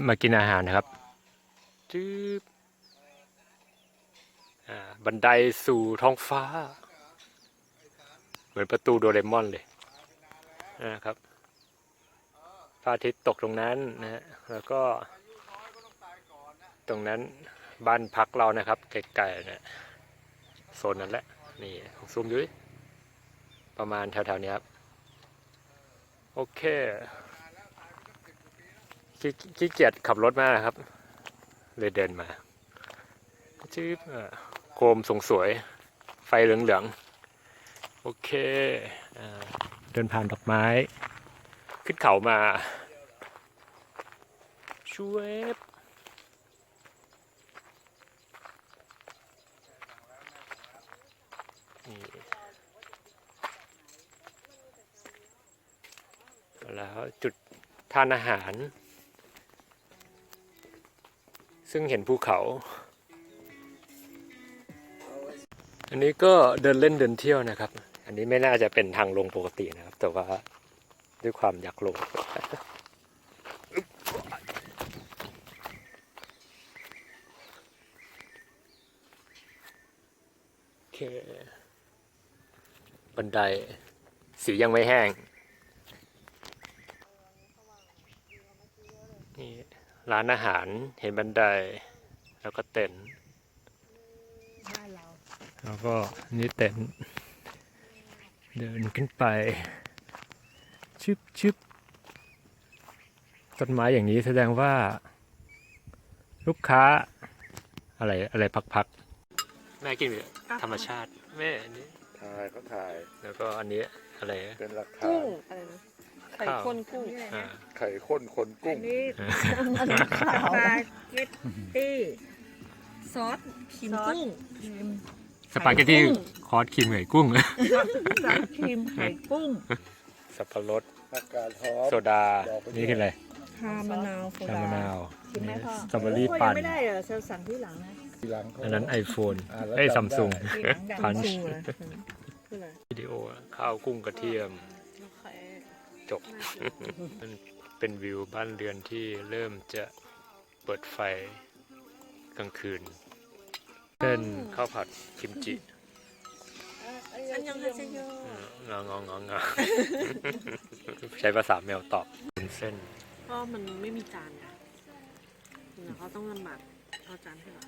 มากินอาหารนะครับจืบอ่าบันไดสู่ท้องฟ้า เหมือนประตูโดเรมอนเลยนะครับพระอาทิตย์ตกตรงนั้นนะฮะแล้วก็ ตรงนั้นบ้านพักเรานะครับไกลๆนะโซนนั้นแหละนี่ซูมดูดิประมาณแถวๆนี้ครับ โอเค ขี้ขี้เกียจขับรถมาครับ เลยเดินมาจืบอ่าโคมสงสวย ไฟเหลืองๆ โอเคอเดินผ่านดอกไม้ ขึ้นเขามา ช่วยแล้วจุดทานอาหาร ซึ่งเห็นภูเขา อันนี้ก็เดินเล่นเดินเที่ยวนะครับ อันนี้ไม่น่าจะเป็นทางลงปกตินะครับ แต่ว่าด้วยความอยากลงบันไดสียังไม่แห้ง นี่ ร้านอาหารเห็นบันได แล้วก็เต็นท์บ้านเราแล้วก็นี่เต็นท์เดินขึ้นไป ชึบชึบต้นไม้อย่างนี้แสดงว่า ลูกค้า อะไรอะไรพักๆ แม่กินแบบธรรมชาติ แม่อันนี้ถ่ายเขาถ่าย แล้วก็อันนี้อะไร เป็นหลักฐากุ้นงอะไรนะไข่ข้าวข้นกุ้งอ่าไข่ข้นคนกุ้งนี่มันขาวปลาเกตตี้ซอสครีมกุ้ง สปาเกตตี้คอร์สครีมเหยกุ้ง ซอสครีมไข่กุ้งสับปะรดอากาศหอม โซดาบอกไปนี่คืออะไรชามะนาวโซชาดามะนาวกินไหมนี่พ่อสตรอเบอรี่โยปั่ยังนไม่ได้เหรอเซลสั่งที่หลังนะทีหลังเขา อันนั้น iPhone อ่าแล้วเอ้ยจำได้ ซัมซุง ที่หลังดัง Punch ชูนะคืออะไรวิดีโอข้าวกุ้งกระเทียมโอเค จบมันเป็นวิวบ้านเรือนที่เริ่มจะเปิดไฟกลางคืนเส้นข้าวผัดคิมจิอันยังฮาเซโยงองงองงใช้ภาษาแมวตอบเป็นเส้น ก็มันไม่มีจานไงเดี๋ยวเขาต้องลำบากเอาจานให้เรา